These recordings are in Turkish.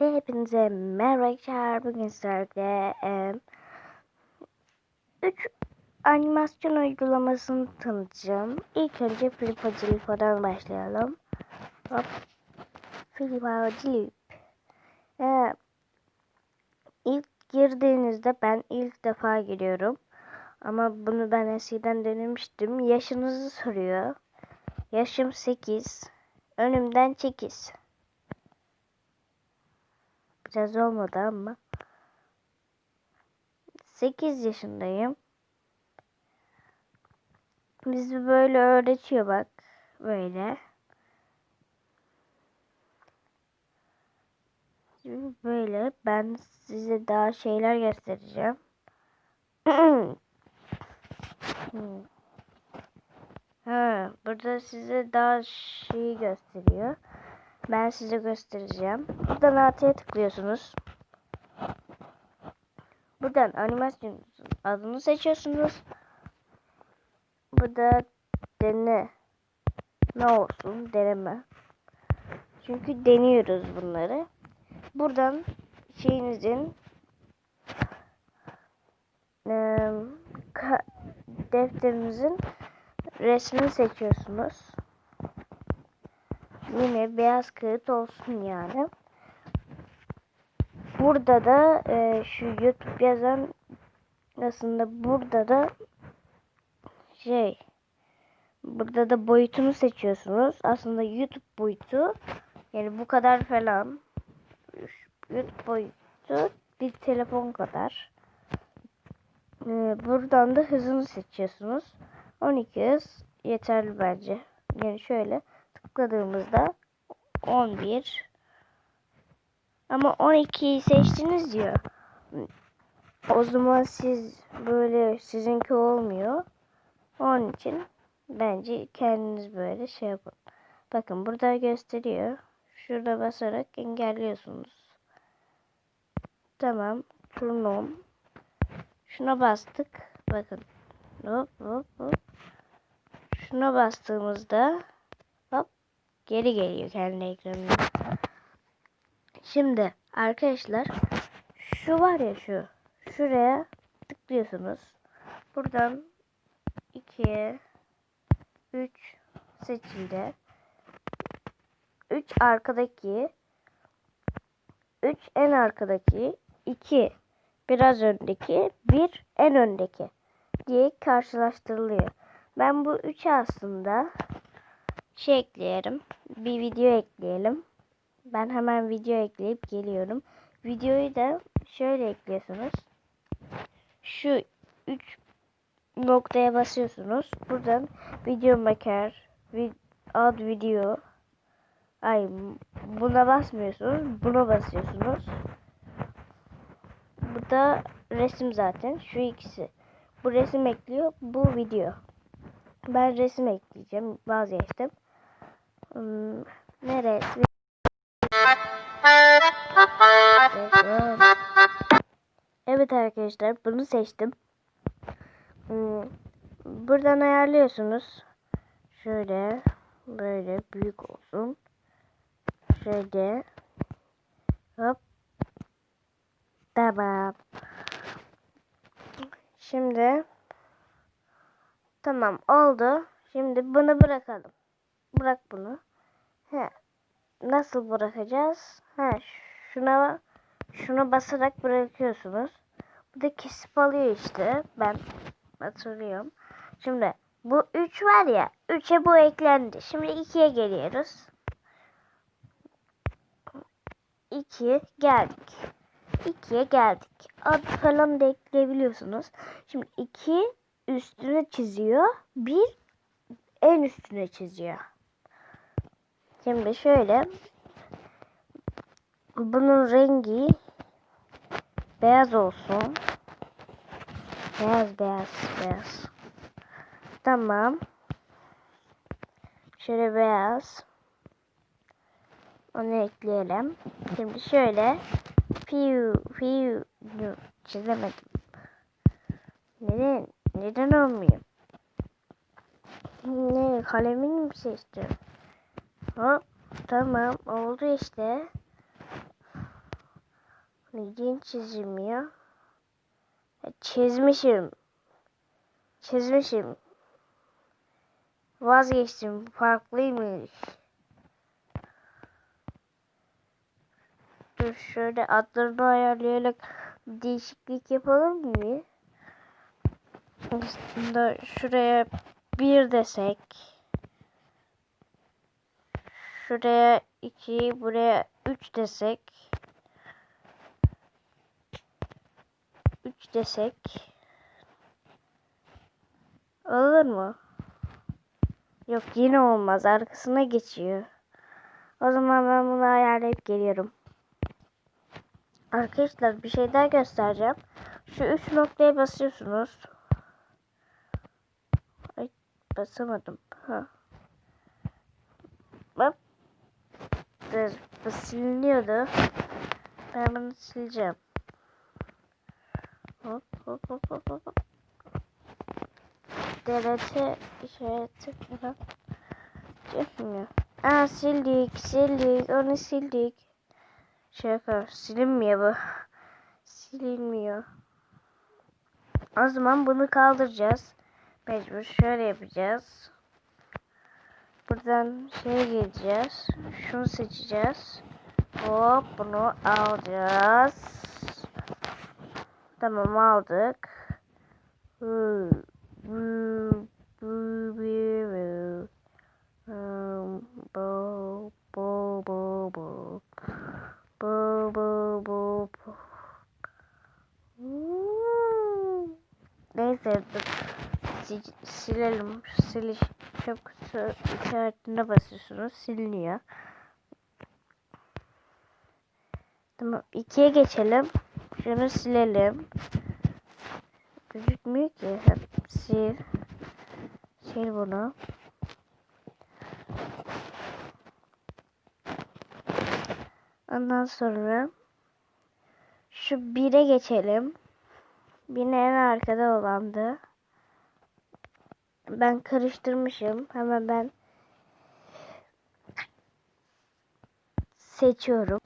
Ve hepinize merhaba. Bugün sizlerle e, 3 animasyon uygulamasını tanıtacağım. İlk önce Filipa Cilipo'dan başlayalım. Hop. Filipa Cilip. E, ilk girdiğinizde ben ilk defa giriyorum. Ama bunu ben eskiden denemiştim. Yaşınızı soruyor. Yaşım 8. Önümden 8 yapacağız olmadı ama. 8 yaşındayım. Bizi böyle öğretiyor bak. Böyle. Şimdi böyle ben size daha şeyler göstereceğim. ha, burada size daha şeyi gösteriyor. Ben size göstereceğim. Buradan artıya tıklıyorsunuz. Buradan animasyonun adını seçiyorsunuz. Burada dene. Ne olsun deneme. Çünkü deniyoruz bunları. Buradan şeyinizin ka- defterinizin resmini seçiyorsunuz. Yine beyaz kağıt olsun yani. Burada da e, şu YouTube yazan aslında burada da şey burada da boyutunu seçiyorsunuz. Aslında YouTube boyutu yani bu kadar falan YouTube boyutu bir telefon kadar. E, buradan da hızını seçiyorsunuz. 12 hız yeterli bence. Yani şöyle tıkladığımızda 11 ama 12'yi seçtiniz diyor. O zaman siz böyle sizinki olmuyor. Onun için bence kendiniz böyle şey yapın. Bakın burada gösteriyor. Şurada basarak engelliyorsunuz. Tamam. Turnom. Şuna bastık. Bakın. Hop hop hop. Şuna bastığımızda geri geliyor kendi ekranına. Şimdi arkadaşlar şu var ya şu. Şuraya tıklıyorsunuz. Buradan 2 3 seçildi. 3 arkadaki 3 en arkadaki 2 biraz öndeki 1 en öndeki diye karşılaştırılıyor. Ben bu üçü aslında şey ekleyelim. Bir video ekleyelim. Ben hemen video ekleyip geliyorum. Videoyu da şöyle ekliyorsunuz. Şu üç noktaya basıyorsunuz. Buradan video maker, ad video. Ay buna basmıyorsunuz. Buna basıyorsunuz. Bu da resim zaten. Şu ikisi. Bu resim ekliyor. Bu video. Ben resim ekleyeceğim. Vazgeçtim. Hmm, ne resmi? Evet arkadaşlar bunu seçtim. Hmm, buradan ayarlıyorsunuz. Şöyle böyle büyük olsun. Şöyle hop tamam. Şimdi tamam oldu. Şimdi bunu bırakalım. Bırak bunu. He. Nasıl bırakacağız? He, şuna şuna basarak bırakıyorsunuz. Bu da kesip alıyor işte. Ben hatırlıyorum. Şimdi bu 3 var ya. 3'e bu eklendi. Şimdi 2'ye geliyoruz. 2 geldik. 2'ye geldik. Ad falan da ekleyebiliyorsunuz. Şimdi 2 üstüne çiziyor. 1 en üstüne çiziyor. Şimdi şöyle bunun rengi beyaz olsun. Beyaz beyaz beyaz. Tamam. Şöyle beyaz. Onu ekleyelim. Şimdi şöyle piu piu çizemedim. Neden? Neden olmuyor? Ne kalemini mi seçtim? Hop tamam oldu işte. Neden çizilmiyor? Ha, Çizmişim. Çizmişim. Vazgeçtim. Farklıymış. Dur şöyle adlarını ayarlayarak değişiklik yapalım mı? Aslında şuraya bir desek. Şuraya iki, buraya üç desek. Üç desek. Olur mu? Yok yine olmaz. Arkasına geçiyor. O zaman ben bunu ayarlayıp geliyorum. Arkadaşlar bir şey daha göstereceğim. Şu üç noktaya basıyorsunuz. Ay basamadım. Ha. Bak. Dur, Bu siliniyordu. Ben bunu sileceğim. Hop hop hop hop hop. DLT işareti falan. Yapmıyor. Aa sildik sildik onu sildik. Şaka silinmiyor bu. Silinmiyor. O zaman bunu kaldıracağız. Mecbur şöyle yapacağız. Buradan şeye geleceğiz. Şunu seçeceğiz. Hop bunu alacağız. Tamam aldık. Neyse silelim. Silelim. Çok işaretine basıyorsunuz. Siliniyor. Tamam. ikiye geçelim. Şunu silelim. Gözükmüyor ki. Sil. Sil bunu. Ondan sonra şu 1'e geçelim. Yine en arkada olandı. Ben karıştırmışım. Hemen ben seçiyorum.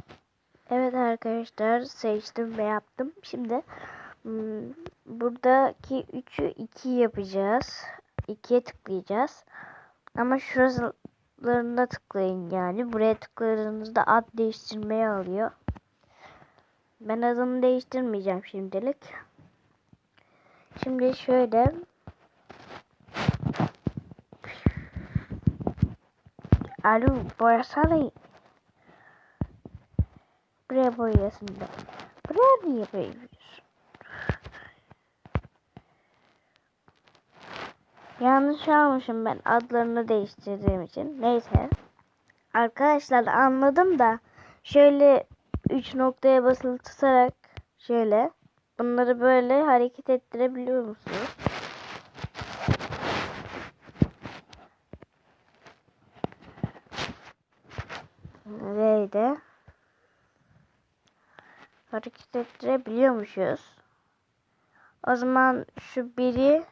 Evet arkadaşlar seçtim ve yaptım. Şimdi hmm, buradaki 3'ü 2 yapacağız. 2'ye tıklayacağız. Ama şuralarına tıklayın yani. Buraya tıkladığınızda ad değiştirmeye alıyor. Ben adını değiştirmeyeceğim şimdilik. Şimdi şöyle Alo boyasana. Buraya boyasın da. Buraya niye boyuyorsun? Yanlış almışım ben adlarını değiştirdiğim için. Neyse. Arkadaşlar anladım da şöyle 3 noktaya basılı tutarak şöyle bunları böyle hareket ettirebiliyor musunuz? Nereydi? Hareket ettirebiliyormuşuz. O zaman şu biri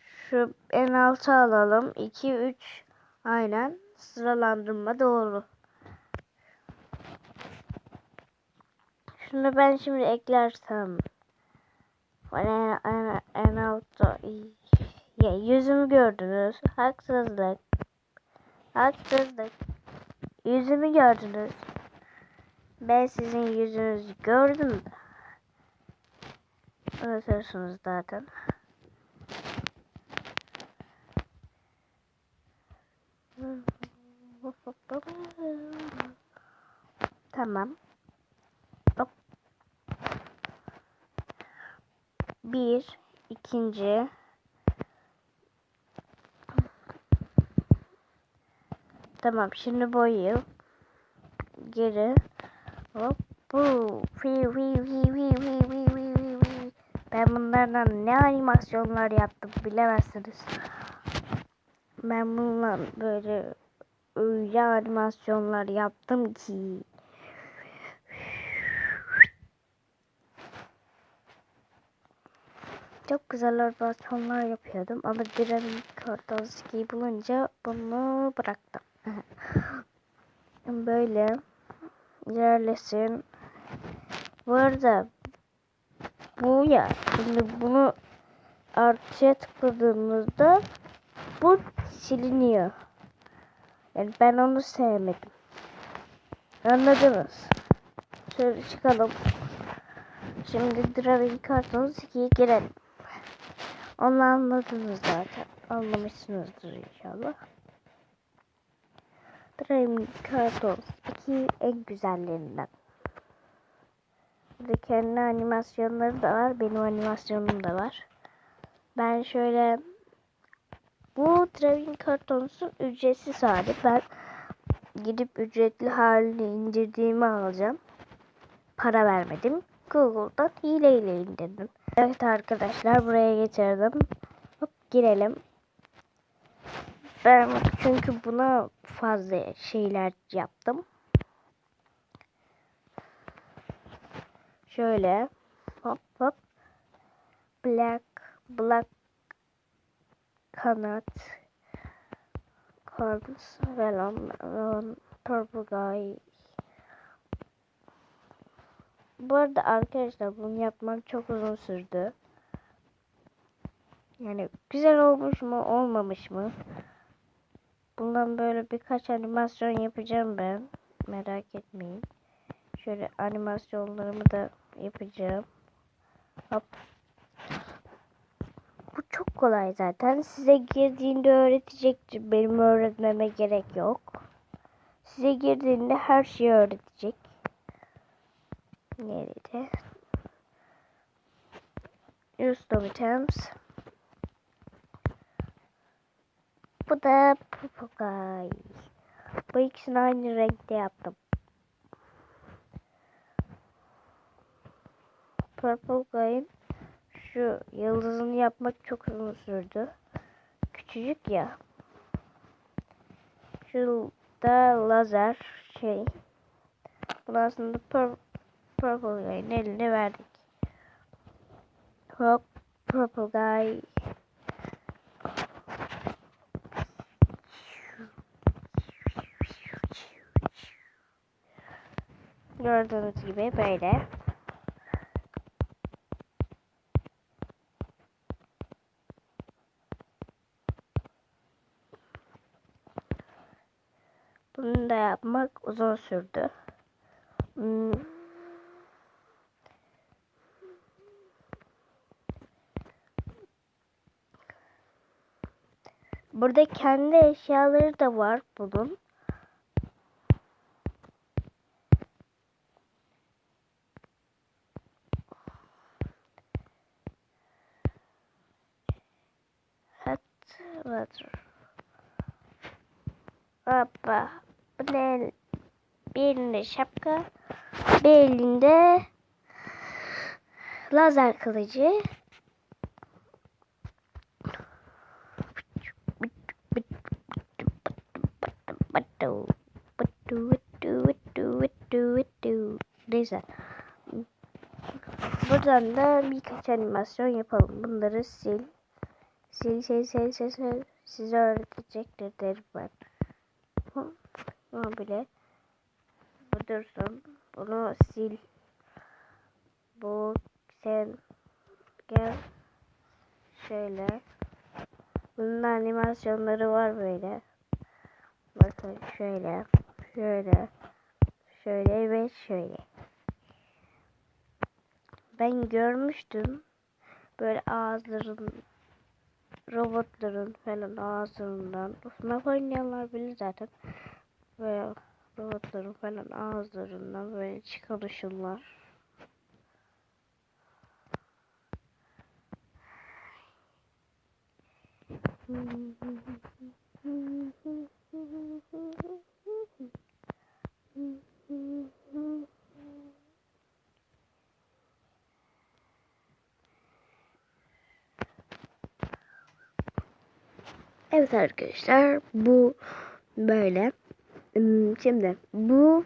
şu en altı alalım. 2 3 aynen sıralandırma doğru. Şunu ben şimdi eklersem en, en, en altta ya, yüzümü gördünüz. Haksızlık. Haksızlık. Yüzümü gördünüz. Ben sizin yüzünüzü gördüm. Unutursunuz zaten. Tamam. Hop. Bir, ikinci. Tamam şimdi boyayım. Geri. Hop. Bu. Ben bunlardan ne animasyonlar yaptım bilemezsiniz. Ben bununla böyle öyle animasyonlar yaptım ki. Çok güzel animasyonlar yapıyordum ama Diren Kartalski'yi bulunca bunu bıraktım. Böyle ilerlesin. Bu arada bu ya şimdi bunu artıya tıkladığımızda bu siliniyor. Yani ben onu sevmedim. Anladınız? Şöyle çıkalım. Şimdi Driving Cartons 2'ye girelim. Onu anladınız zaten. Anlamışsınızdır inşallah. Driving Cartons 2 en güzellerinden. Burada kendi animasyonları da var. Benim animasyonum da var. Ben şöyle bu Driving Cartons'un ücretsiz hali. Ben gidip ücretli halini indirdiğimi alacağım. Para vermedim. Google'dan hileyle indirdim. Evet arkadaşlar buraya getirdim. Hop girelim. Ben çünkü buna fazla şeyler yaptım. Şöyle hop hop black black kanat cards falan purple guy bu arada arkadaşlar bunu yapmam çok uzun sürdü. Yani güzel olmuş mu olmamış mı? Bundan böyle birkaç animasyon yapacağım ben. Merak etmeyin. Şöyle animasyonlarımı da yapacağım. Hop. Bu çok kolay zaten. Size girdiğinde öğretecektir. Benim öğretmeme gerek yok. Size girdiğinde her şeyi öğretecek. Nerede? Use items. Bu da papagay. Bu ikisini aynı renkte yaptım. Purple Guy'ın şu yıldızını yapmak çok uzun sürdü. Küçücük ya. Şu da lazer şey. Bu aslında pur Purple Guy'ın eline verdik. Purple Guy. Gördüğünüz gibi böyle. Bunu da yapmak uzun sürdü. Hmm. Burada kendi eşyaları da var bunun. Hat water. Hoppa. Bu ne? Bir elinde şapka. Bir elinde lazer kılıcı. Neyse. Buradan da birkaç animasyon yapalım. Bunları sil. Sil sil sil sil sil. Size öğretecektir derim ben. Ama bile. Bu dursun. Bunu sil. Bu sen gel. Şöyle. Bunun animasyonları var böyle. Bakın şöyle. Şöyle. Şöyle ve şöyle. Ben görmüştüm. Böyle ağızların robotların falan ağızlarından. FNAF oynayanlar bilir zaten. Ve robotların falan ağızlarından böyle çıkan ışınlar. Evet arkadaşlar bu böyle. Hmm, Şimdi bu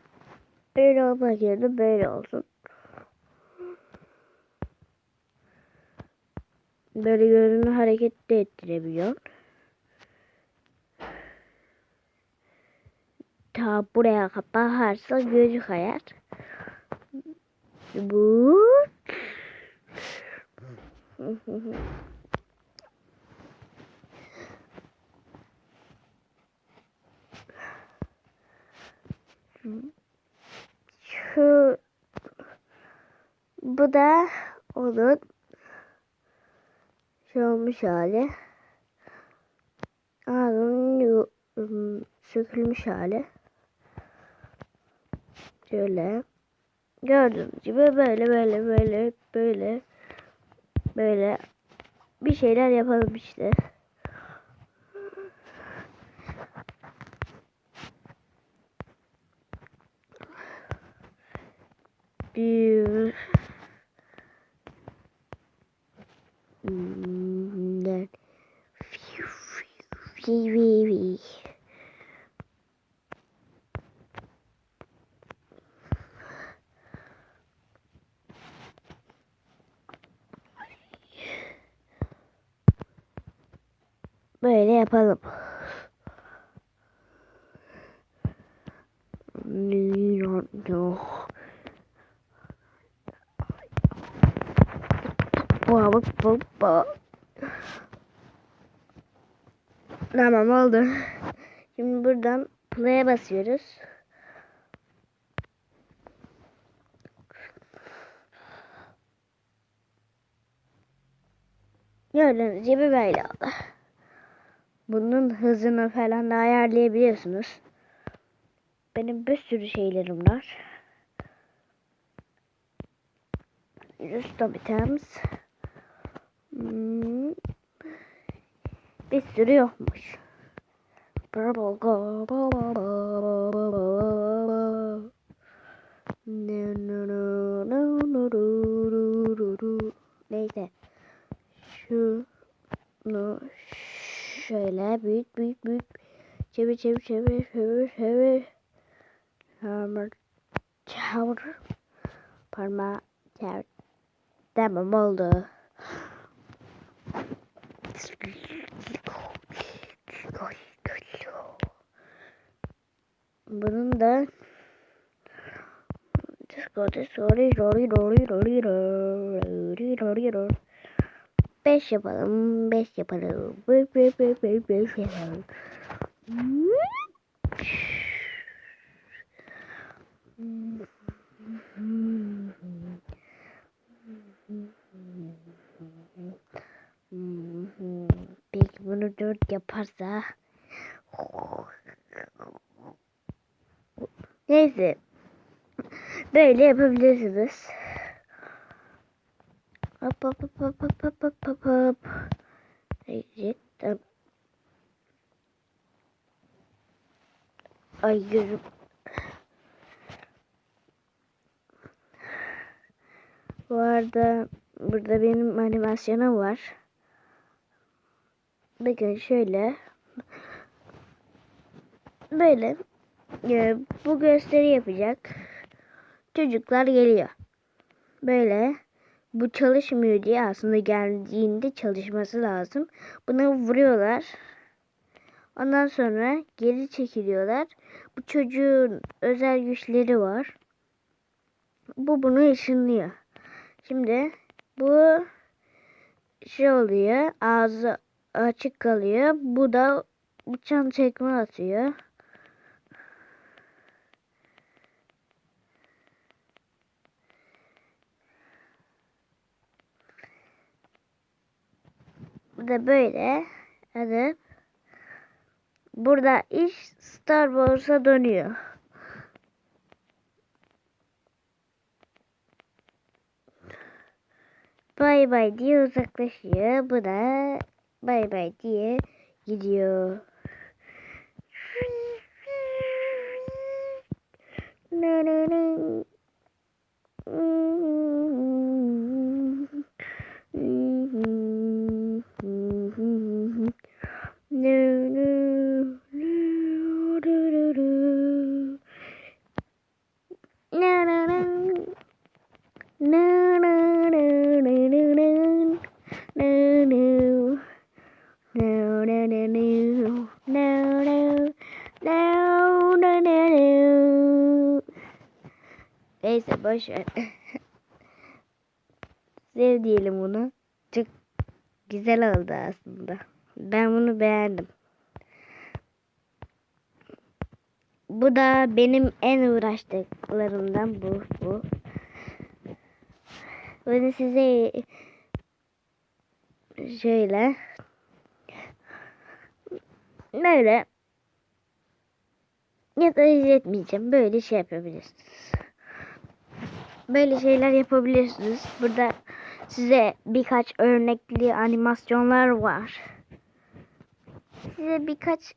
böyle olmak yerine böyle olsun. Böyle gözünü hareket de ettirebiliyor. Ta buraya kaparsa gözü kayar. Bu. Şu bu da onun şey olmuş hali. Ağzının sökülmüş hali. Şöyle. Gördüğünüz gibi böyle böyle böyle böyle böyle bir şeyler yapalım işte. dude. That. Wee, wee, wee. Gördüğünüz gibi böyle oldu. Bunun hızını falan da ayarlayabiliyorsunuz. Benim bir sürü şeylerim var. Rüstem items. Hmm. Bir sürü yokmuş. Neyse şunu şöyle büyük büyük büyük çevir çevir çevir çevir çevir çevir çevir parmağı çevir tamam oldu bunun da Disco, disco, disco, disco, disco, disco, disco, disco, disco, 5 yapalım. 5 yapalım. 5 5 5 5 5 yapalım. Peki bunu 4 yaparsa Neyse. Böyle yapabilirsiniz. Hop hop hop hop hop hop hop hop hop. Tamam. Ay gözüm. Bu arada burada benim animasyonum var. Bakın şöyle. Böyle. e, bu gösteri yapacak. Çocuklar geliyor. Böyle bu çalışmıyor diye aslında geldiğinde çalışması lazım. Buna vuruyorlar. Ondan sonra geri çekiliyorlar. Bu çocuğun özel güçleri var. Bu bunu ışınlıyor. Şimdi bu şey oluyor. Ağzı açık kalıyor. Bu da uçan tekme atıyor. Da böyle. Hadi. Burada iş Star Wars'a dönüyor. Bay bay diye uzaklaşıyor. Bu da bay bay diye gidiyor. No, Neyse boş ver. sev diyelim bunu. Güzel oldu aslında. Ben bunu beğendim. Bu da benim en uğraştıklarımdan bu. bu. Bunu size şöyle böyle ya da izletmeyeceğim. Böyle şey yapabilirsiniz. Böyle şeyler yapabilirsiniz. Burada size birkaç örnekli animasyonlar var. Size birkaç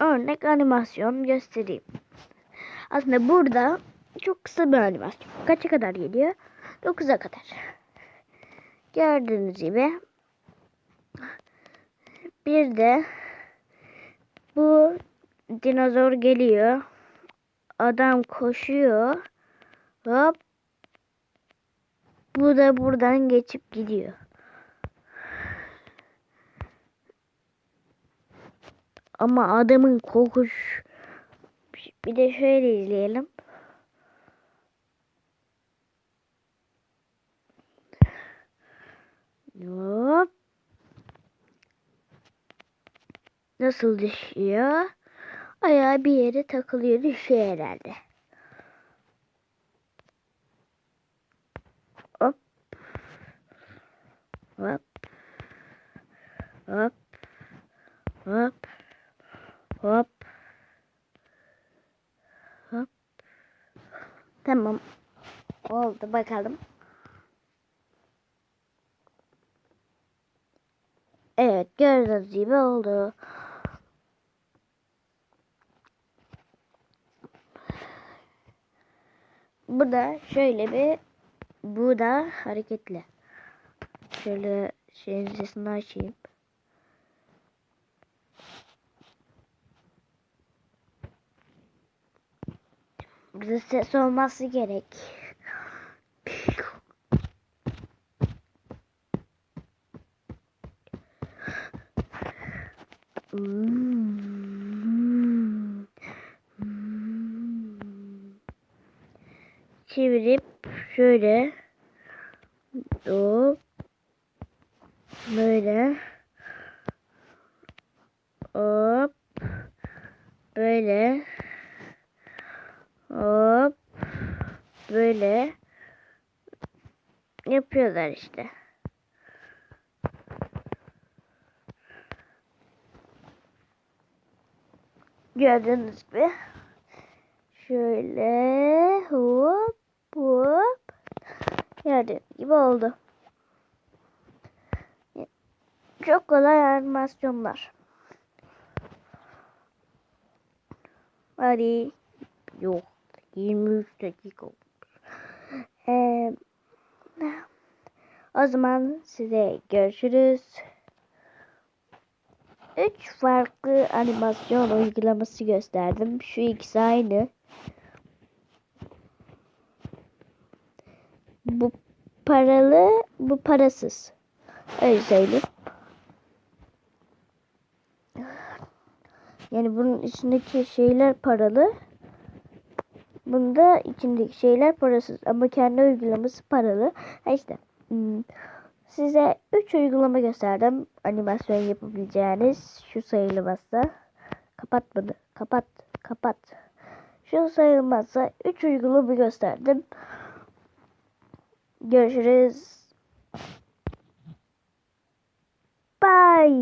örnek animasyon göstereyim. Aslında burada çok kısa bir animasyon. Kaça kadar geliyor? 9'a kadar. Gördüğünüz gibi bir de bu dinozor geliyor. Adam koşuyor. Hop. Bu da buradan geçip gidiyor. Ama adamın kokuş. Bir de şöyle izleyelim. Hop. Nasıl düşüyor? Ayağı bir yere takılıyor düşüyor herhalde. Hop. Hop. Hop. Hop. Hop. Tamam. Oldu bakalım. Evet gördüğünüz gibi oldu. Bu da şöyle bir bu da hareketli. Şöyle şeyin sesini açayım. Burada ses olması gerek. Çevirip şöyle hop böyle. Hop. Böyle. Hop. Böyle. Yapıyorlar işte. Gördüğünüz gibi. Şöyle hop hop. Gördüğünüz gibi oldu. Çok kolay animasyonlar. Hadi yok 23 dakika olmuş. Ee, o zaman size görüşürüz. Üç farklı animasyon uygulaması gösterdim. Şu ikisi aynı. Bu paralı, bu parasız. Öyle söyleyeyim. Yani bunun içindeki şeyler paralı. Bunda içindeki şeyler parasız ama kendi uygulaması paralı. Ha işte hmm, size 3 uygulama gösterdim. Animasyon yapabileceğiniz şu sayılmazsa kapat bunu. Kapat. Kapat. Şu sayılmazsa 3 uygulama gösterdim. Görüşürüz. Bye.